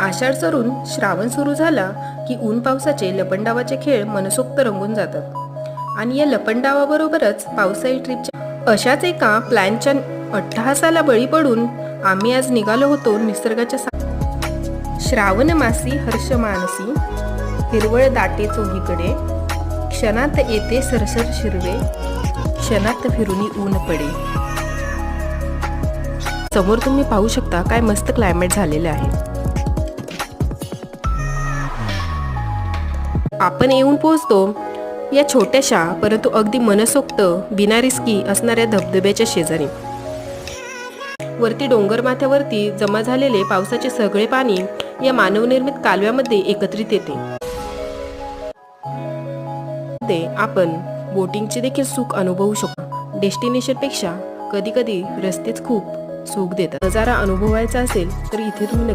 आषाढ सरून श्रावण सुरू झाला की ऊन पावसाचे लपंडावाचे खेळ मनसोक्त रंगून जातात. आणि या लपंडावाबरोबरच पावसाळी ट्रिपच्या अशाच एका प्लॅनच्या अट्टहासाला बळी पडून आम्ही आज निघालो होतो निसर्गाच्या सा- श्रावण मासी हर्ष मानसी हिरवळ दाटे चोहीकडे क्षणात येते सरसर शिरवे क्षणात फिरुनी ऊन पडे. समोर तुम्ही पाहू शकता काय मस्त क्लायमेट झालेले आहे. आपण येऊन पोहोचतो. या छोट्याशा परंतु अगदी मनसोक्त बिना रिस्की असणाऱ्या धबधब्याच्या शेजारी. वरती डोंगर माथ्यावरती जमा झालेले पावसाचे सगळे पाणी या मानवनिर्मित कालव्यामध्ये एकत्रित येते. आपण बोटिंगचे देखील सुख अनुभवू शकतो. डेस्टिनेशनपेक्षा कधी कधी रस्तेच खूप सुख देतात. नजारा अनुभवायचा असेल तर इथे तुम्ही